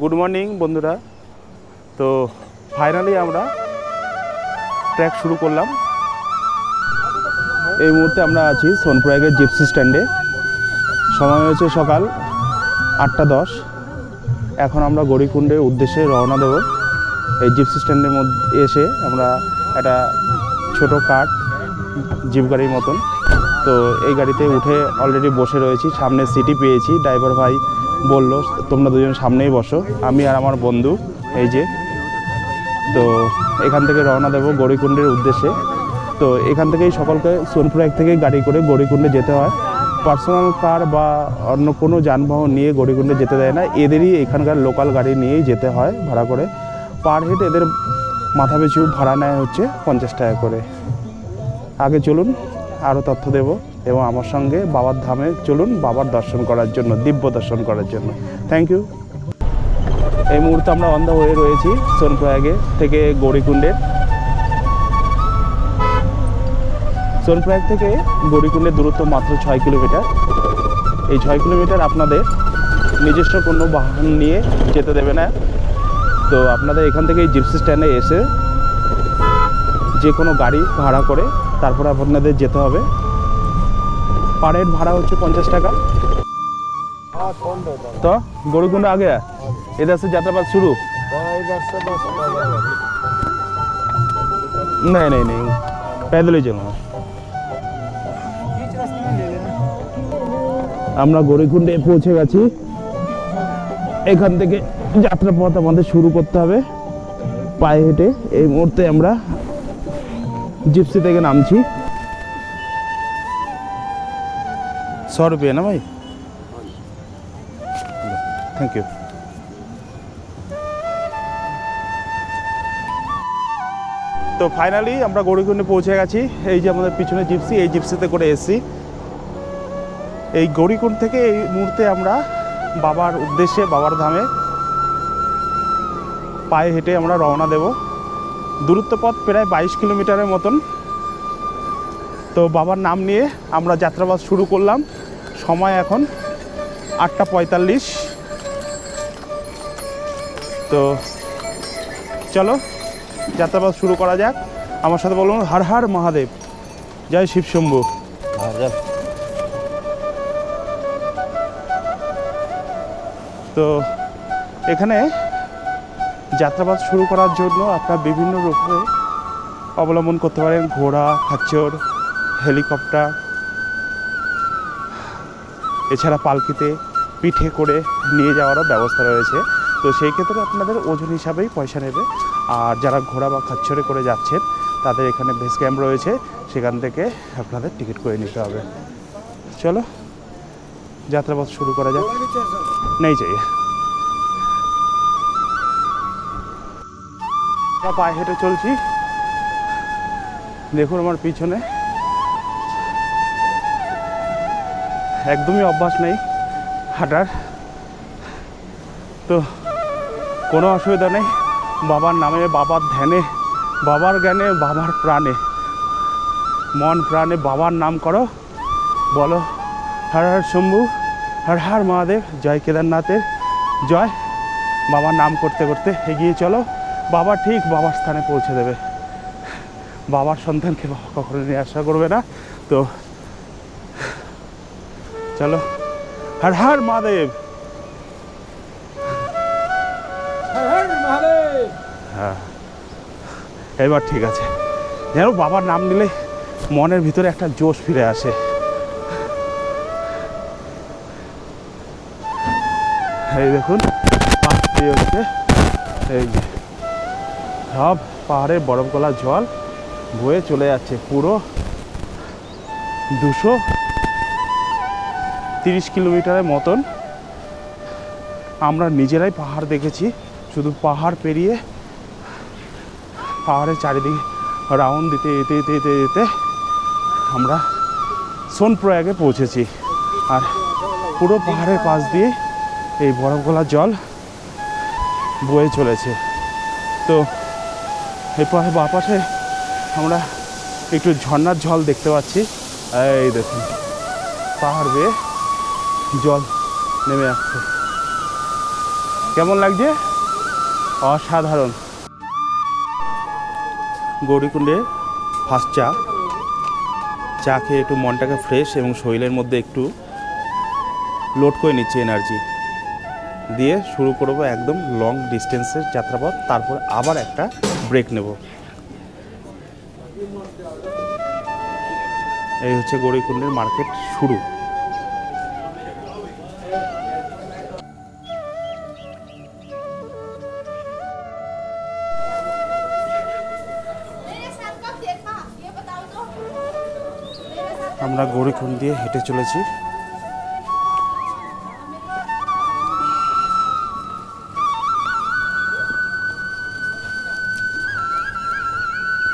Good morning বন্ধুরা। তো finally আমরা ট্র্যাক শুরু করলাম। এই মুহূর্তে আমরা আছি সোনপ্রয়াগের জিপসি স্ট্যান্ডে সময় হয়েছে সকাল আটটা দশ। এখন আমরা গড়িকুণ্ডের উদ্দেশ্যে রওনা দেব। এই জিপসি স্ট্যান্ডের মধ্যে এসে আমরা একটা ছোট কার জিপ গাড়ির মতন। তো এই গাড়িতে উঠে অলরেডি বসে রয়েছি। সামনে সিটি পেয়েছি। ড্রাইভার ভাই বলল, তোমরা দুজন সামনেই বসো, আমি আর আমার বন্ধু, এই যে। তো এখান থেকে রওনা দেবো গৌরীকুণ্ডের উদ্দেশ্যে। তো এখান থেকেই সকলকে সোনপুর এক থেকে গাড়ি করে গৌরীকুণ্ডে যেতে হয়। পার্সোনাল কার বা অন্য কোনো যানবাহন নিয়ে গৌরীকুণ্ডে যেতে দেয় না, এদেরই এখানকার লোকাল গাড়ি নিয়েই যেতে হয় ভাড়া করে। পার হেড এদের মাথা পিছু ভাড়া নেয় হচ্ছে পঞ্চাশ টাকা করে। আগে চলুন আরও তথ্য দেব। এবং আমার সঙ্গে বাবার ধামে চলুন বাবার দর্শন করার জন্য, দিব্য দর্শন করার জন্য। থ্যাংক ইউ এই মুহূর্তে আমরা অন্ধ হয়ে রয়েছি সোনপ্রয়াগে থেকে গৌরীকুণ্ডের সোনপ্রয়াগ থেকে গৌরীকুণ্ডের দূরত্ব মাত্র ছয় কিলোমিটার। এই ছয় কিলোমিটার আপনাদের নিজস্ব কোনো বাহন নিয়ে যেতে দেবে না। তো আপনাদের এখান থেকে জিপসি স্ট্যান্ডে এসে যে কোনো গাড়ি ভাড়া করে তারপরে আপনাদের যেতে হবে। পার হেড ভাড়া হচ্ছে পঞ্চাশ টাকা तो गोरीकुंड आ गया इधर से यात्रा बात शुरू नहीं नहीं नहीं पैदल ही चलूँगा আমরা গৌরীকুণ্ডে পৌঁছে গেছি এখান থেকে যাত্রাপথ আমাদের শুরু করতে হবে পায়ে হেঁটে এই মুহূর্তে আমরা জিপসি থেকে নামছি सौ रुपये ना भाई থ্যাংক ইউ তো ফাইনালি আমরা গৌরীকুণ্ডে পৌঁছে গেছি এই যে আমাদের পিছনে জিপসি এই জিপসিতে করে এসেছি এই গৌরীকুণ্ড থেকে এই মুহূর্তে আমরা বাবার উদ্দেশ্যে বাবার ধামে পায়ে হেঁটে আমরা রওনা দেব দূরত্ব পথ প্রায় বাইশ কিলোমিটারের মতন তো বাবার নাম নিয়ে আমরা যাত্রাবাস শুরু করলাম সময় এখন আটটা পঁয়তাল্লিশ। তো চলো যাত্রাবাস শুরু করা যাক। আমার সাথে বলুন হর হর মহাদেব। জয় শিব শম্ভু। তো এখানে যাত্রাবাস শুরু করার জন্য আপনার বিভিন্ন রূপে অবলম্বন করতে পারেন। ঘোড়া খাচ্চর হেলিকপ্টার এছাড়া পালকিতে পিঠে করে নিয়ে যাওয়ারও ব্যবস্থা রয়েছে। তো সেই ক্ষেত্রে আপনাদের ওজন হিসাবেই পয়সা নেবে। আর যারা ঘোড়া বা খাচ্ছরে করে যাচ্ছেন, তাদের এখানে বেস ক্যাম্প রয়েছে। সেখান থেকে আপনাদের টিকিট করে নিতে হবে। চলো, যাত্রাপথ শুরু করা যাক। নেই চাই পায়ে হেঁটে চলছি। দেখুন আমার পিছনে। একদমই অভ্যাস নেই হাঁটার। তো কোনো অসুবিধা নেই। বাবার নামে, বাবার ধ্যানে, বাবার জ্ঞানে, বাবার প্রাণে। মন, প্রাণে বাবার নাম করো। বলো, হর হর শম্ভু, হর হর মহাদেব, জয় কেদারনাথের, জয়। বাবার নাম করতে করতে এগিয়ে চলো। বাবা ঠিক বাবার স্থানে পৌঁছে দেবে। বাবার সন্তানকে বাবা কখনো নিয়ে আসা করবে না। তো চলো। হর হর মহাদেব। হ্যাঁ। এবার ঠিক আছে। যেন বাবার নাম নিলে মনের ভিতরে একটা জোশ ফিরে আসে। এই দেখুন হচ্ছে এই যে। সব পাহাড়ের বরফ গলা জল বয়ে চলে যাচ্ছে পুরো দুশো তিরিশ কিলোমিটারের মতন আমরা নিজেরাই পাহাড় দেখেছি। শুধু পাহাড় পেরিয়ে পাহাড়ের চারিদিকে রাউন্ড দিতে যেতে যেতে যেতে যেতে আমরা সোনপ্রয়াগে পৌঁছেছি। আর পুরো পাহাড়ের পাশ দিয়ে এই বরফ গলা জল বয়ে চলেছে। তো এই পাশে বা পাশে আমরা একটু ঝর্নার জল দেখতে পাচ্ছি। এই দেখুন, পাহাড় বেয়ে জল নেমে আসছে। কেমন লাগছে? অসাধারণ। গৌরীকুণ্ডে ফার্স্ট চা। চা খেয়ে একটু মনটাকে ফ্রেশ এবং শরীরের মধ্যে একটু লোড করে নিচ্ছে এনার্জি দিয়ে শুরু করব একদম লং ডিস্টেন্সের যাত্রাপথ, তারপর আবার একটা ব্রেক নেব। এই হচ্ছে গৌরীকুণ্ডের মার্কেট শুরু। আমরা গৌরীকুণ্ড দিয়ে হেঁটে চলেছি।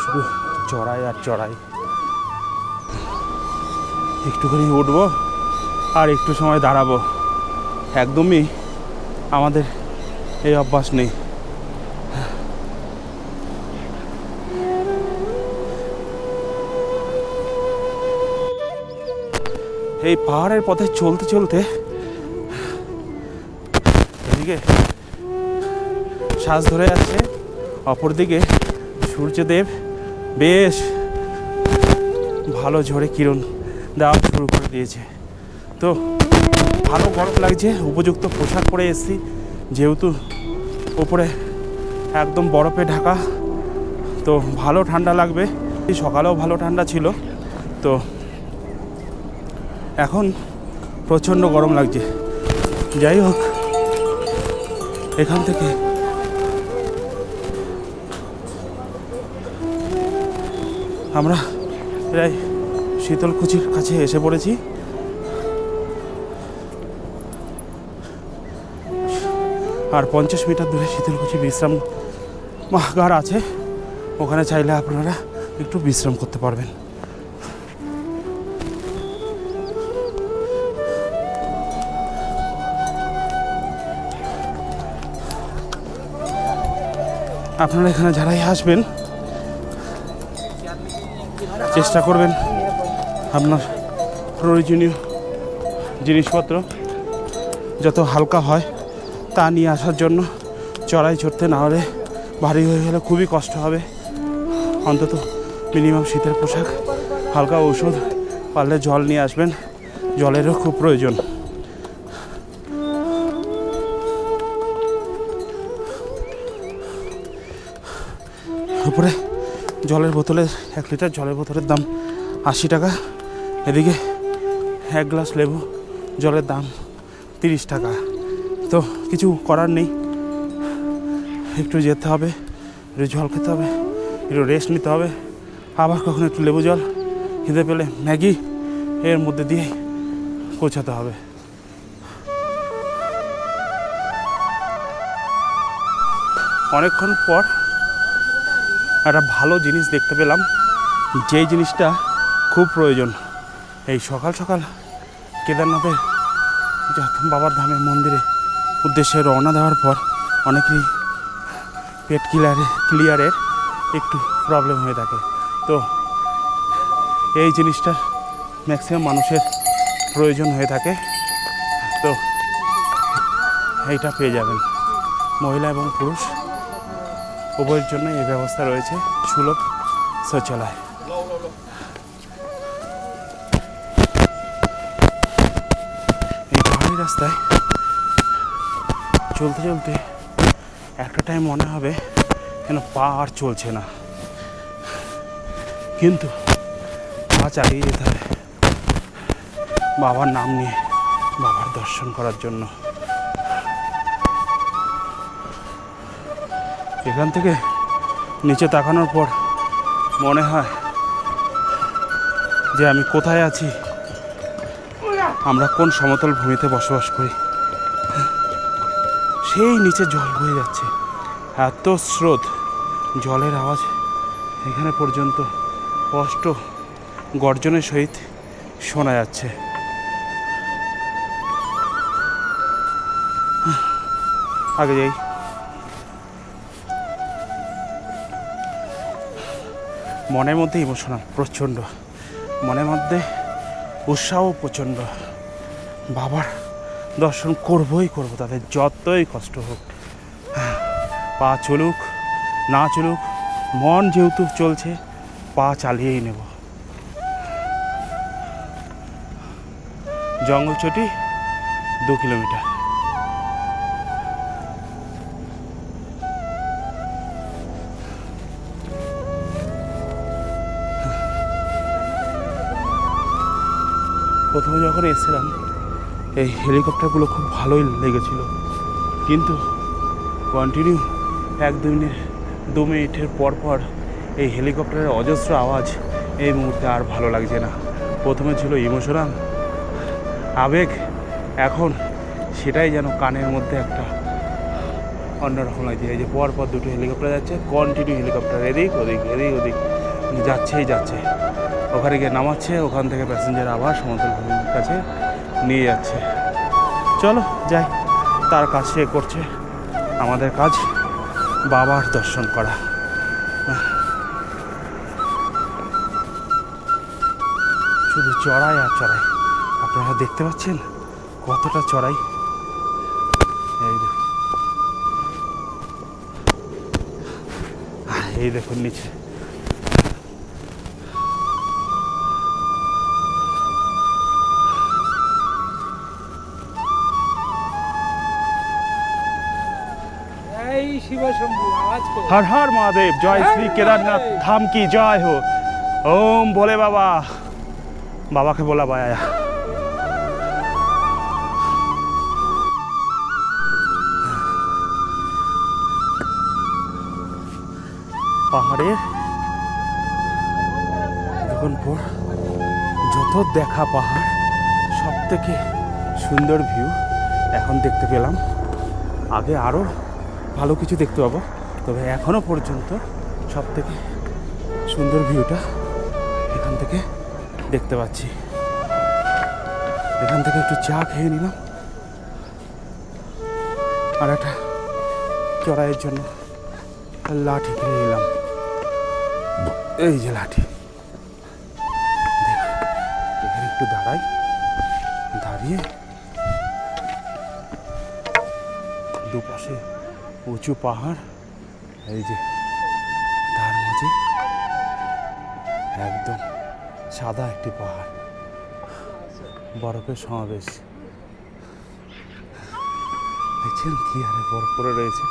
শুধু চড়াই আর চড়াই। একটুখানি উঠবো আর একটু সময় দাঁড়াবো। একদমই আমাদের এই অভ্যাস নেই। এই পাহাড়ের পথে চলতে চলতে এদিকে শ্বাস ধরে যাচ্ছে, অপরদিকে সূর্যদেব বেশ ভালো ঝড়ে কিরণ দেওয়া শুরু করে দিয়েছে। তো ভালো গরম লাগছে, উপযুক্ত পোশাক পরে এসেছি, যেহেতু ওপরে একদম বরফে ঢাকা, তো ভালো ঠান্ডা লাগবে। সকালেও ভালো ঠান্ডা ছিল, তো এখন প্রচণ্ড গরম লাগছে। যাই হোক, এখান থেকে আমরা প্রায় শীতলকুচির কাছে এসে পড়েছি। আর পঞ্চাশ মিটার দূরে শীতলকুচি বিশ্রাম মাহগার আছে। ওখানে চাইলে আপনারা একটু বিশ্রাম করতে পারবেন। আপনারা এখানে যারাই আসবেন, চেষ্টা করবেন আপনার প্রয়োজনীয় জিনিসপত্র যত হালকা হয় তা নিয়ে আসার জন্য চড়াই চড়তে না হলে ভারী হয়ে গেলে খুবই কষ্ট হবে। অন্তত মিনিমাম শীতের পোশাক, হালকা ঔষধ পারলে জল নিয়ে আসবেন, জলেরও খুব প্রয়োজন। জলের বোতলের এক লিটার জলের বোতলের দাম আশি টাকা। এদিকে এক গ্লাস লেবু, জলের দাম তিরিশ টাকা। তো কিছু করার নেই। একটু যেতে হবে, একটু জল খেতে হবে, একটু রেস্ট নিতে হবে। আবার কখনো একটু লেবু জল, খিদে পেলে ম্যাগি এর মধ্যে দিয়ে পৌঁছাতে হবে। অনেকক্ষণ পর একটা ভালো জিনিস দেখতে পেলাম। যেই জিনিসটা খুব প্রয়োজন। এই সকাল সকাল কেদারনাথের বাবার ধামের মন্দিরে উদ্দেশ্যে রওনা দেওয়ার পর অনেকেরই পেট ক্লিয়ারে ক্লিয়ারের একটু প্রবলেম হয়ে থাকে। তো এই জিনিসটার ম্যাক্সিমাম মানুষের প্রয়োজন হয়ে থাকে। তো এইটা পেয়ে যাবেন। মহিলা এবং পুরুষ। উভয়ের জন্য এই ব্যবস্থা রয়েছে। সুলভ শৌচালয় এই পাহাড়ি রাস্তায় চলতে চলতে একটা টাইম মনে হবে যেন পা আর চলছে না। কিন্তু পা চালিয়ে যেতে হবে। বাবার নাম নিয়ে বাবার দর্শন করার জন্য। এখান থেকে নিচে তাকানোর পর মনে হয় যে আমি কোথায় আছি। আমরা কোন সমতল ভূমিতে বসবাস করি? সেই নিচে জল বয়ে যাচ্ছে। এত স্রোত, জলের আওয়াজ এখানে পর্যন্ত স্পষ্ট গর্জনের সহিত শোনা যাচ্ছে। আগে যাই। মনের মধ্যে ইমোশনাল প্রচণ্ড। মনের মধ্যে উৎসাহ প্রচণ্ড। বাবার দর্শন করবই করব, তাদের যতই কষ্ট হোক। পা চলুক, না চলুক, মন যেহেতু চলছে, পা চালিয়েই নেব। জঙ্গল চটি দু কিলোমিটার। প্রথমে যখন এসেছিলাম, এই হেলিকপ্টারগুলো খুব ভালোই লেগেছিল। কিন্তু কন্টিনিউ এক দু মিনিট, দু মিনিটের পর পর এই হেলিকপ্টারের অজস্র আওয়াজ এই মুহূর্তে আর ভালো লাগছে না। প্রথমে ছিল ইমোশনাল আবেগ, এখন সেটাই যেন কানের মধ্যে একটা অন্যরকম লাগছে। এই যে পর পর দুটো হেলিকপ্টার যাচ্ছে কন্টিনিউ হেলিকপ্টার, এদিক ওদিক এদিক ওদিক, যাচ্ছেই যাচ্ছে। ওখানে গিয়ে নামাচ্ছে, ওখান থেকে প্যাসেঞ্জার আবার সমতল ভূমির কাছে নিয়ে যাচ্ছে। চলো যাই, তার সে করছে। আমাদের কাজ, বাবার দর্শন করা। শুধু চড়াই আর চড়াই। আপনারা দেখতে পাচ্ছেন কতটা চড়াই? এই দেখুন। এই দেখুন নিচে। হর হর মহাদেব জয় শ্রী কেদারনাথ ধাম কি জয় হো ওম বলে বাবা। বাবাকে বলা বায়া। পাহাড়ে যখন যত দেখা পাহাড় সব থেকে সুন্দর ভিউ এখন দেখতে পেলাম। আগে আরও ভালো কিছু দেখতে পাবো। তবে এখনও পর্যন্ত সব থেকে সুন্দর ভিউটা এখান থেকে দেখতে পাচ্ছি। এখান থেকে একটু চা খেয়ে নিলাম। আর একটা চড়াইয়ের জন্য লাঠি কিনে নিলাম। এই যে লাঠি। এখানে একটু দাঁড়াই। দাঁড়িয়ে দুপাশে উঁচু পাহাড়। এই যে, তার মাঝে একদম সাদা একটি পাহাড়। বরফের সমাবেশ। দেখছেন কি আরে বরফ পড়ে রয়েছে?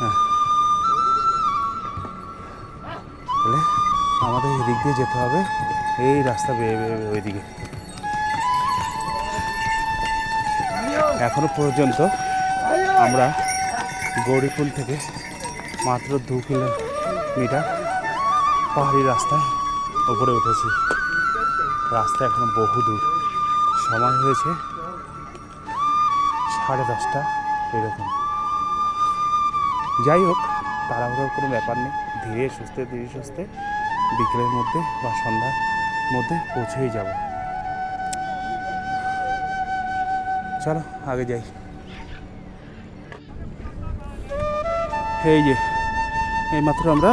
হ্যাঁ। আমাদের এদিক দিয়ে যেতে হবে। এই রাস্তা বেয়ে বেয়ে ওইদিকে। এখনও পর্যন্ত আমরা গৌরীকুল থেকে মাত্র দু কিলোমিটার পাহাড়ি রাস্তায় উপরে উঠেছি। রাস্তা এখনও বহু দূর। সময় হয়েছে সাড়ে দশটা এরকম। যাই হোক, তাড়াহুড়োর কোনো ব্যাপার নেই। ধীরে সুস্থে ধীরে সুস্থে বিকেলের মধ্যে বা সন্ধ্যার মধ্যে পৌঁছেই যাব। চলো, আগে যাই। এই যে এইমাত্র আমরা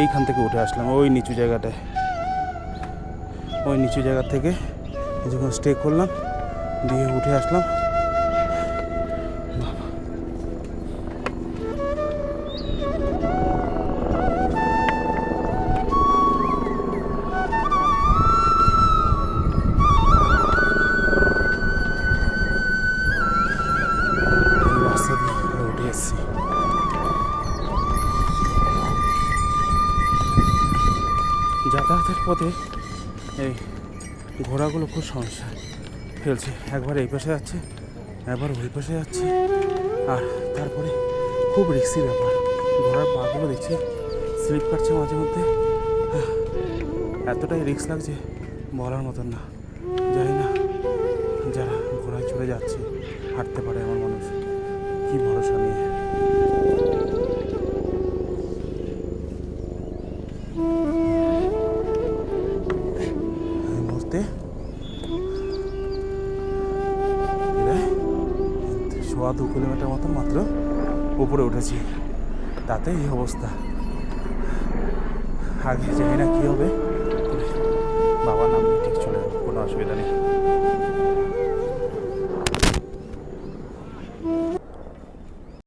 এইখান থেকে উঠে আসলাম, ওই নিচু জায়গাটায়। ওই নিচু জায়গা থেকে যখন স্টে করলাম, দিয়ে উঠে আসলাম। যাতায়াতের পথে এই ঘোড়াগুলো খুব সমস্যা। ফেলছে, একবার এই পাশে যাচ্ছে, একবার ওই পাশে যাচ্ছে। আর তারপরে খুব রিক্সি ব্যাপার, ঘোড়ার পাগুলো দেখছি স্লিপ কাটছে মাঝে মধ্যে। এতটাই রিক্স লাগছে বলার মতন না। জানি না যারা ঘোড়ায় চড়ে যাচ্ছে, হাঁটতে পারে আমার মানুষ, কি ভরসা নিয়ে। দু কিলোমিটার মতন মাত্র উপরে উঠেছি। তাতে এই অবস্থা। আগে জানি না কী হবে। বাবা নাম ঠিক চলে কোনো অসুবিধা নেই।